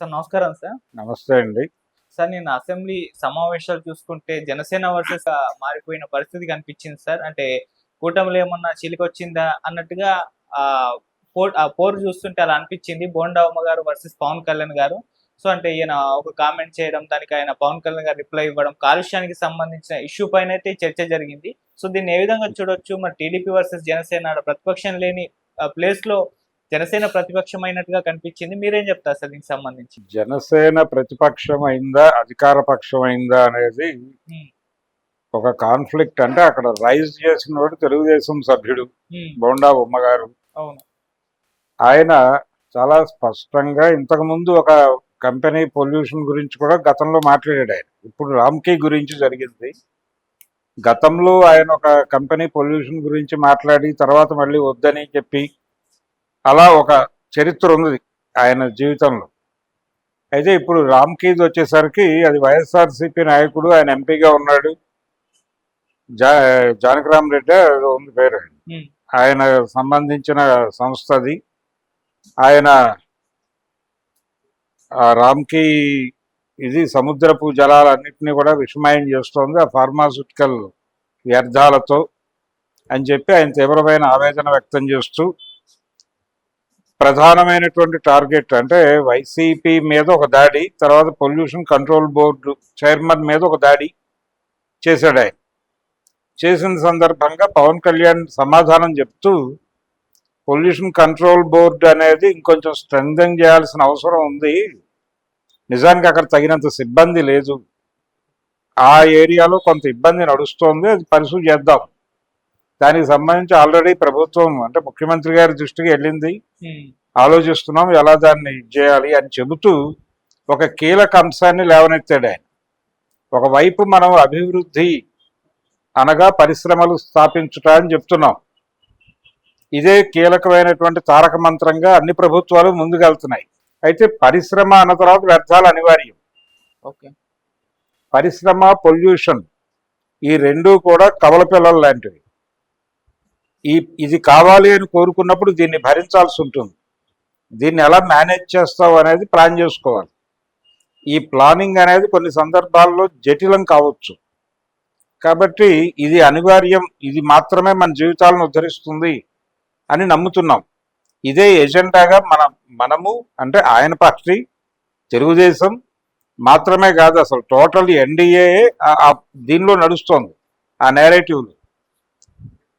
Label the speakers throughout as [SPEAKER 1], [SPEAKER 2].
[SPEAKER 1] Sir నమస్కారం sir.
[SPEAKER 2] నమస్తే అండి.
[SPEAKER 1] సార్ నేను అసెంబ్లీ సమావేశాలు చూసుకుంటే జనసేన వర్సెస్ మారిపోయిన పరిస్థితి కనిపించింది సార్. అంటే కూటమిలో ఏమన్నా చిలికొచ్చిందా అన్నట్టుగా ఆ పోర్ ఆ పోరు చూస్తుంటే అలా అనిపించింది. బోండా గారు వర్సెస్ పవన్ కళ్యాణ్ గారు. సో అంటే ఈయన ఒక కామెంట్ చేయడం దానికి ఆయన పవన్ కళ్యాణ్ గారు రిప్లై ఇవ్వడం కాలుష్యానికి సంబంధించిన ఇష్యూ పైన అయితే చర్చ జరిగింది. సో దీన్ని ఏ విధంగా చూడొచ్చు? మరి టీడీపీ వర్సెస్ జనసేన ప్రతిపక్షం లేని ప్లేస్లో జనసేన ప్రతిపక్షం అయినట్టుగా కనిపించింది. మీరేం చెప్తారు సార్ దీనికి సంబంధించి?
[SPEAKER 2] జనసేన ప్రతిపక్షం అయిందా అధికార పక్షం అయిందా అనేది. ఒక కాన్ఫ్లిక్ట్ అంటే అక్కడ రైజ్ చేసిన వాడు తెలుగుదేశం సభ్యుడు బోండా ఉమ్మగారు
[SPEAKER 1] అవును.
[SPEAKER 2] ఆయన చాలా స్పష్టంగా ఇంతకు ముందు ఒక కంపెనీ పొల్యూషన్ గురించి కూడా గతంలో మాట్లాడాడు ఆయన. ఇప్పుడు రామ్కీ గురించి జరిగింది. గతంలో ఆయన ఒక కంపెనీ పొల్యూషన్ గురించి మాట్లాడి తర్వాత మళ్ళీ వద్దని చెప్పి అలా ఒక చరిత్ర ఉంది ఆయన జీవితంలో. అయితే ఇప్పుడు రామ్కీద్ వచ్చేసరికి అది వైఎస్ఆర్సీపీ నాయకుడు ఆయన ఎంపీగా ఉన్నాడు. జా జానకరామ్ రెడ్డి ఉంది పేరు. ఆయన సంబంధించిన సంస్థ అది. ఆయన రామ్కి ఇది సముద్రపు జలాలన్నింటినీ కూడా విషమయం చేస్తోంది. ఆ ఫార్మాస్యూటికల్ వ్యర్థాలతో అని చెప్పి ఆయన తీవ్రమైన ఆవేదన వ్యక్తం చేస్తూ ప్రధానమైనటువంటి టార్గెట్ అంటే వైసీపీ మీద ఒక దాడి తర్వాత పొల్యూషన్ కంట్రోల్ బోర్డు చైర్మన్ మీద ఒక దాడి చేశాడు ఆయన. చేసిన సందర్భంగా పవన్ కళ్యాణ్ సమాధానం చెప్తూ పొల్యూషన్ కంట్రోల్ బోర్డు అనేది ఇంకొంచెం స్ట్రెంగ్ చేయాల్సిన అవసరం ఉంది. నిజానికి అక్కడ తగినంత సిబ్బంది లేదు. ఆ ఏరియాలో కొంత ఇబ్బంది నడుస్తోంది అది పరిశీలి చేద్దాం. దానికి సంబంధించి ఆల్రెడీ ప్రభుత్వం అంటే ముఖ్యమంత్రి గారి దృష్టికి వెళ్ళింది. ఆలోచిస్తున్నాం ఎలా దాన్ని చేయాలి అని చెబుతూ ఒక కీలక అంశాన్ని లేవనెత్తాడు ఆయన. ఒకవైపు మనం అభివృద్ధి అనగా పరిశ్రమలు స్థాపించుట అని చెప్తున్నాం. ఇదే కీలకమైనటువంటి తారక మంత్రంగా అన్ని ప్రభుత్వాలు ముందుకెళ్తున్నాయి. అయితే పరిశ్రమ అన్న తర్వాత వ్యర్థాలు అనివార్యం.
[SPEAKER 1] ఓకే.
[SPEAKER 2] పరిశ్రమ పొల్యూషన్ ఈ రెండు కూడా కవల పిల్లలు లాంటివి. ఈ ఇది కావాలి అని కోరుకున్నప్పుడు దీన్ని భరించాల్సి ఉంటుంది. దీన్ని ఎలా మేనేజ్ చేస్తావు అనేది ప్లాన్ చేసుకోవాలి. ఈ ప్లానింగ్ అనేది కొన్ని సందర్భాల్లో జటిలం కావచ్చు. కాబట్టి ఇది అనివార్యం ఇది మాత్రమే మన జీవితాలను ఉద్ధరిస్తుంది అని నమ్ముతున్నాం. ఇదే ఎజెండాగా మన మనము అంటే ఆయన పార్టీ తెలుగుదేశం మాత్రమే కాదు అసలు టోటల్ ఎన్డీఏ దీనిలో నడుస్తోంది ఆ నేరేటివ్లో.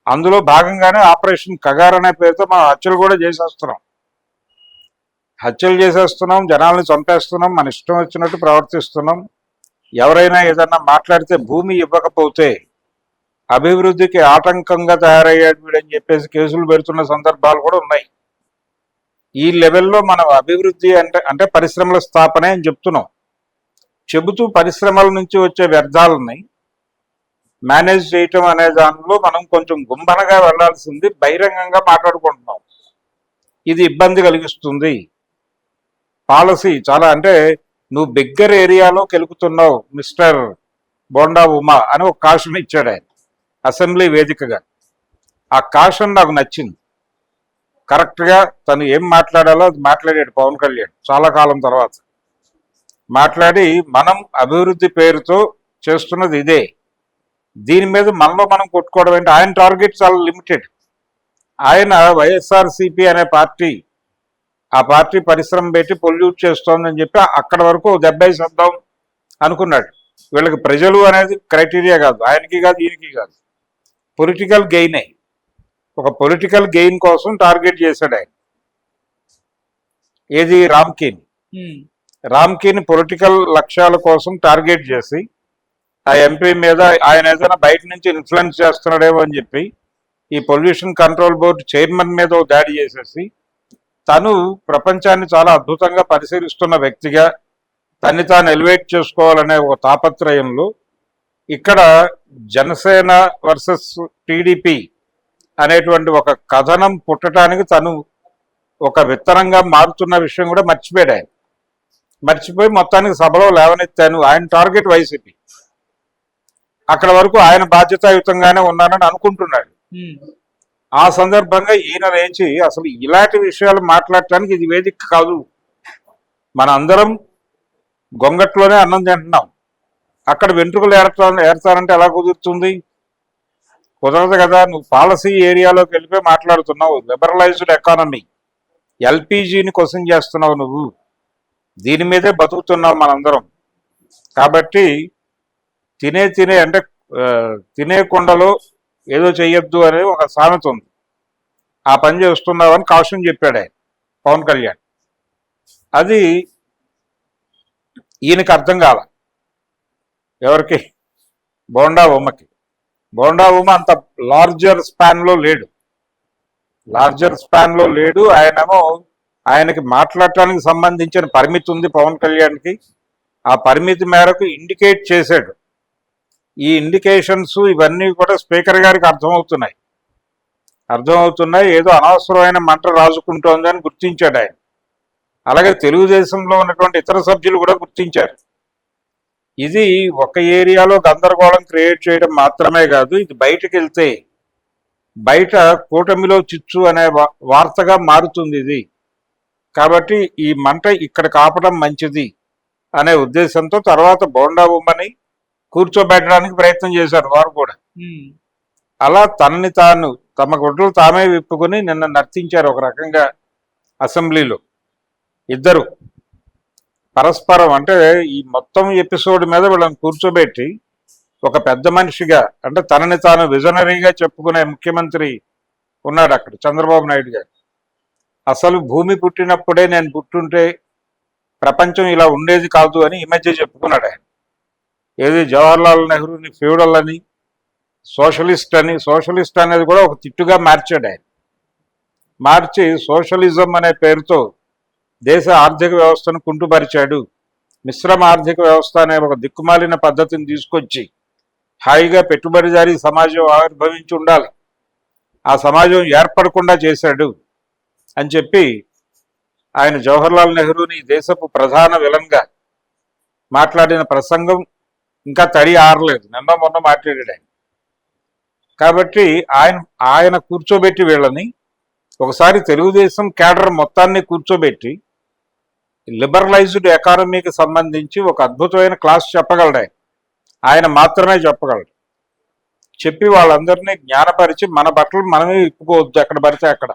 [SPEAKER 2] అందులో భాగంగానే ఆపరేషన్ కగార్ అనే పేరుతో మనం హత్యలు కూడా చేసేస్తున్నాం. హత్యలు చేసేస్తున్నాం జనాల్ని చంపేస్తున్నాం మన ఇష్టం వచ్చినట్టు ప్రవర్తిస్తున్నాం. ఎవరైనా ఏదన్నా మాట్లాడితే భూమి ఇవ్వకపోతే అభివృద్ధికి ఆటంకంగా తయారయ్యాడు వీడని చెప్పేసి కేసులు పెడుతున్న సందర్భాలు కూడా ఉన్నాయి. ఈ లెవెల్లో మనం అభివృద్ధి అంటే అంటే పరిశ్రమల స్థాపనే అని చెప్తున్నాం. చెబుతూ పరిశ్రమల నుంచి వచ్చే వ్యర్థాలని మేనేజ్ చేయటం అనే దానిలో మనం కొంచెం గుంబనగా వెళ్ళాల్సింది బహిరంగంగా మాట్లాడుకుంటున్నాం. ఇది ఇబ్బంది కలిగిస్తుంది. పాలసీ చాలా అంటే నువ్వు బిగ్గర్ ఏరియాలో కెలుకుతున్నావు మిస్టర్ బోండా ఉమా అని ఒక కాషన్ ఇచ్చాడు ఆయన అసెంబ్లీ వేదికగా. ఆ కాషన్ నాకు నచ్చింది. కరెక్ట్గా తను ఏం మాట్లాడాలో అది మాట్లాడాడు పవన్ కళ్యాణ్ చాలా కాలం తర్వాత. మాట్లాడి మనం అభివృద్ధి పేరుతో చేస్తున్నది ఇదే. దీని మీద మనలో మనం కొట్టుకోవడం ఏంటి? ఆయన టార్గెట్ చాలా లిమిటెడ్ ఆయన వైఎస్ఆర్సిపి అనే పార్టీ ఆ పార్టీ పరిశ్రమ పెట్టి పొల్యూట్ చేస్తోందని చెప్పి అక్కడ వరకు దెబ్బేసేద్దాం అనుకున్నాడు. వీళ్ళకి ప్రజలు అనేది క్రైటీరియా కాదు. ఆయనకి కాదు ఈయనకి కాదు. పొలిటికల్ గెయినే ఒక పొలిటికల్ గెయిన్ కోసం టార్గెట్ చేశాడు ఆయన. ఏది? రామ్కీని రామ్కీని పొలిటికల్ లక్ష్యాల కోసం టార్గెట్ చేసి ఆ ఎంపీ మీద ఆయన ఏదైనా బయట నుంచి ఇన్ఫ్లుయెన్స్ చేస్తున్నాడేమో అని చెప్పి ఈ పొల్యూషన్ కంట్రోల్ బోర్డు చైర్మన్ మీద దాడి చేసేసి తను ప్రపంచాన్ని చాలా అద్భుతంగా పరిశీలిస్తున్న వ్యక్తిగా తన్ని తాను ఎలివేట్ చేసుకోవాలనే ఒక తాపత్రయంలో ఇక్కడ జనసేన వర్సెస్ టీడీపీ అనేటువంటి ఒక కథనం పుట్టడానికి తను ఒక విత్తనంగా మారుతున్న విషయం కూడా మర్చిపోయాడు ఆయన. మర్చిపోయి మొత్తానికి సభలో లేవనెత్తాను. ఆయన టార్గెట్ వైసీపీ అక్కడ వరకు ఆయన బాధ్యతాయుతంగానే ఉన్నానని అనుకుంటున్నాడు. ఆ సందర్భంగా ఈయన లేచి అసలు ఇలాంటి విషయాలు మాట్లాడటానికి ఇది వేదిక కాదు. మన అందరం గొంగట్లోనే అన్నం తింటున్నాం. అక్కడ వెంట్రుకలు ఏర్తా ఏర్తారంటే ఎలా కుదురుతుంది? కుదరదు కదా నువ్వు పాలసీ ఏరియాలోకి వెళ్ళిపోయి మాట్లాడుతున్నావు. Liberalised economy. ఎల్పిజిని క్వశ్చన్ చేస్తున్నావు నువ్వు. దీని మీదే బతుకుతున్నావు మనందరం. కాబట్టి తినే తినే అంటే తినే కుండలో ఏదో చెయ్యొద్దు అనే ఒక సామెత ఉంది. ఆ పని చేస్తున్నావని కాషన్ చెప్పాడు ఆయన పవన్ కళ్యాణ్. అది ఈయనకి అర్థం కాల. ఎవరికి? బోండా ఉమ్మకి. బోండా ఉమ్మ అంత లార్జర్ స్పాన్లో లేడు. లార్జర్ స్పాన్లో లేడు. ఆయనేమో ఆయనకి మాట్లాడటానికి సంబంధించిన పరిమితి ఉంది పవన్ కళ్యాణ్కి. ఆ పరిమితి మేరకు ఇండికేట్ చేశాడు. ఈ ఇండికేషన్స్ ఇవన్నీ కూడా స్పీకర్ గారికి అర్థమవుతున్నాయి. అర్థమవుతున్నాయి ఏదో అనవసరమైన మంట రాజుకుంటోందని గుర్తించాడు ఆయన. అలాగే తెలుగుదేశంలో ఉన్నటువంటి ఇతర సభ్యులు కూడా గుర్తించారు. ఇది ఒక ఏరియాలో గందరగోళం క్రియేట్ చేయడం మాత్రమే కాదు ఇది బయటకు వెళ్తే బయట కూటమిలో చిచ్చు అనే వార్తగా మారుతుంది ఇది. కాబట్టి ఈ మంట ఇక్కడ కాపడం మంచిది అనే ఉద్దేశంతో తర్వాత బోండా ఉమ్మని కూర్చోబెట్టడానికి ప్రయత్నం చేశారు వారు కూడా. అలా తనని తాను తమ గుడ్డలు తామే విప్పుకొని నిన్న నర్తించారు ఒక రకంగా అసెంబ్లీలో. ఇద్దరు పరస్పరం అంటే ఈ మొత్తం ఎపిసోడ్ మీద వీళ్ళని కూర్చోబెట్టి ఒక పెద్ద మనిషిగా అంటే తనని తాను విజనరీగా చెప్పుకునే ముఖ్యమంత్రి ఉన్నాడు అక్కడ చంద్రబాబు నాయుడు గారు. అసలు భూమి పుట్టినప్పుడే నేను పుట్టుంటే ప్రపంచం ఇలా ఉండేది కాదు అని ఈ మధ్య చెప్పుకున్నాడు ఆయన. ఏది జవహర్లాల్ నెహ్రూని ఫ్యూడల్ అని సోషలిస్ట్ అని సోషలిస్ట్ అనేది కూడా ఒక తిట్టుగా మార్చాడు ఆయన. మార్చి సోషలిజం అనే పేరుతో దేశ ఆర్థిక వ్యవస్థను కుంటుపరిచాడు. మిశ్రమ ఆర్థిక వ్యవస్థ అనే ఒక దిక్కుమాలిన పద్ధతిని తీసుకొచ్చి హాయిగా పెట్టుబడిదారీ సమాజం ఆవిర్భవించి ఉండాలి. ఆ సమాజం ఏర్పడకుండా చేశాడు అని చెప్పి ఆయన జవహర్లాల్ నెహ్రూని దేశపు ప్రధాన విలన్గా మాట్లాడిన ప్రసంగం ఇంకా తడి ఆరలేదు. నిన్న మొన్న మాట్లాడాడు ఆయన. కాబట్టి ఆయన ఆయన కూర్చోబెట్టి వీళ్ళని ఒకసారి తెలుగుదేశం కేడర్ మొత్తాన్ని కూర్చోబెట్టి లిబరలైజ్డ్ ఎకానమీకి సంబంధించి ఒక అద్భుతమైన క్లాస్ చెప్పగలడు ఆయన. ఆయన మాత్రమే చెప్పగలడు. చెప్పి వాళ్ళందరినీ జ్ఞానపరిచి మన బట్టలు మనమే ఇప్పుకోవద్దు ఎక్కడ పడితే అక్కడ.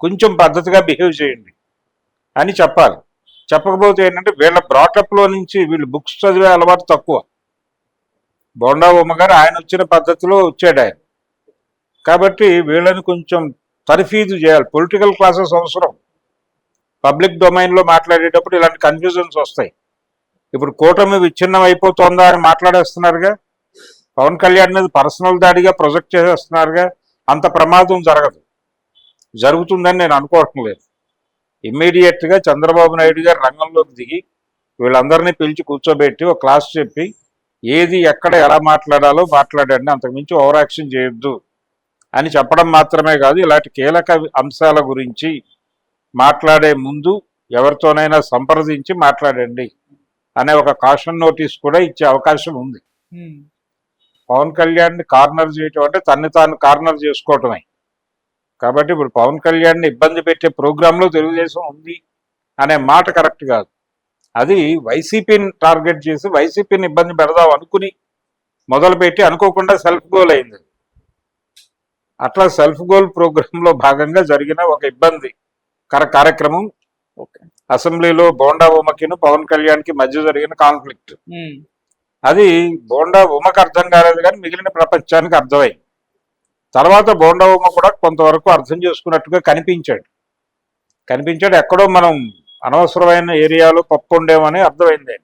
[SPEAKER 2] కొంచెం పద్ధతిగా బిహేవ్ చేయండి అని చెప్పాలి. చెప్పకపోతే ఏంటంటే వీళ్ళ బ్రాటప్లో నుంచి వీళ్ళు బుక్స్ చదివే అలవాటు తక్కువ. బోండా ఉమ్మ గారు ఆయన వచ్చిన పద్ధతిలో వచ్చాడు ఆయన. కాబట్టి వీళ్ళని కొంచెం తర్ఫీదు చేయాలి. పొలిటికల్ క్లాసెస్ అవసరం. పబ్లిక్ డొమైన్లో మాట్లాడేటప్పుడు ఇలాంటి కన్ఫ్యూజన్స్ వస్తాయి. ఇప్పుడు కూటమి విచ్ఛిన్నం అయిపోతుందా అని మాట్లాడేస్తున్నారుగా. పవన్ కళ్యాణ్ మీద పర్సనల్ దాడిగా ప్రొజెక్ట్ చేసేస్తున్నారుగా. అంత ప్రమాదం జరగదు. జరుగుతుందని నేను అనుకోవటం లేదు. ఇమ్మీడియట్గా చంద్రబాబు నాయుడు గారు రంగంలోకి దిగి వీళ్ళందరినీ పిలిచి కూర్చోబెట్టి ఒక క్లాస్ చెప్పి ఏది ఎక్కడ ఎలా మాట్లాడాలో మాట్లాడండి. అంతకుమించి ఓవర్ యాక్షన్ చేయొద్దు అని చెప్పడం మాత్రమే కాదు ఇలాంటి కీలక అంశాల గురించి మాట్లాడే ముందు ఎవరితోనైనా సంప్రదించి మాట్లాడండి అనే ఒక కాషన్ నోటీస్ కూడా ఇచ్చే అవకాశం ఉంది. పవన్ కళ్యాణ్ని కార్నర్ చేయటం అంటే తన్ని తాను కార్నర్ చేసుకోవటమే. కాబట్టి ఇప్పుడు పవన్ కళ్యాణ్ని ఇబ్బంది పెట్టే ప్రోగ్రామ్లో తెలుగుదేశం ఉంది అనే మాట కరెక్ట్ కాదు. అది వైసీపీని టార్గెట్ చేసి వైసీపీని ఇబ్బంది పెడదాం అనుకుని మొదలుపెట్టి అనుకోకుండా సెల్ఫ్ గోల్ అయింది. అట్లా సెల్ఫ్ గోల్ ప్రోగ్రామ్లో భాగంగా జరిగిన ఒక ఇబ్బంది కర కార్యక్రమం. అసెంబ్లీలో బోండా ఉమకిను పవన్ కళ్యాణ్కి మధ్య జరిగిన కాన్ఫ్లిక్ట్. అది బోండా ఉమకు అర్థం కాలేదు కానీ మిగిలిన ప్రపంచానికి అర్థమైంది. తర్వాత బోండా ఉమ కూడా కొంతవరకు అర్థం చేసుకున్నట్టుగా కనిపించాడు. కనిపించాడు ఎక్కడో మనం అనవసరమైన ఏరియాలో పప్పు ఉండేమని అర్థమైంది.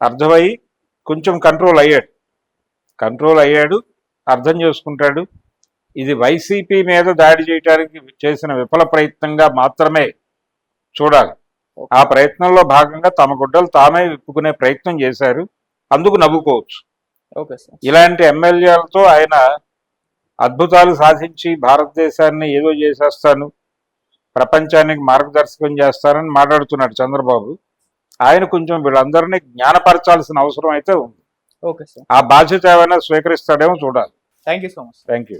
[SPEAKER 2] అర్థమయ్యి కొంచెం కంట్రోల్ అయ్యాడు. కంట్రోల్ అయ్యాడు అర్థం చేసుకుంటాడు. ఇది వైసీపీ మీద దాడి చేయడానికి చేసిన విఫల ప్రయత్నంగా మాత్రమే చూడాలి. ఆ ప్రయత్నంలో భాగంగా తమ గుడ్డలు తామే విప్పుకునే ప్రయత్నం చేశారు. అందుకు నవ్వుకోవచ్చు. ఇలాంటి ఎమ్మెల్యేలతో ఆయన అద్భుతాలు సాధించి భారతదేశాన్ని ఏదో చేసేస్తాను. ప్రపంచానికి మార్గదర్శకం చేస్తానని మాట్లాడుతున్నాడు చంద్రబాబు. ఆయన కొంచెం వీళ్ళందరినీ జ్ఞానపరచాల్సిన అవసరం అయితే ఉంది. ఆ బాధ్యత ఏమైనా స్వీకరిస్తాడేమో చూడాలి.
[SPEAKER 1] Thank you so much
[SPEAKER 2] thank you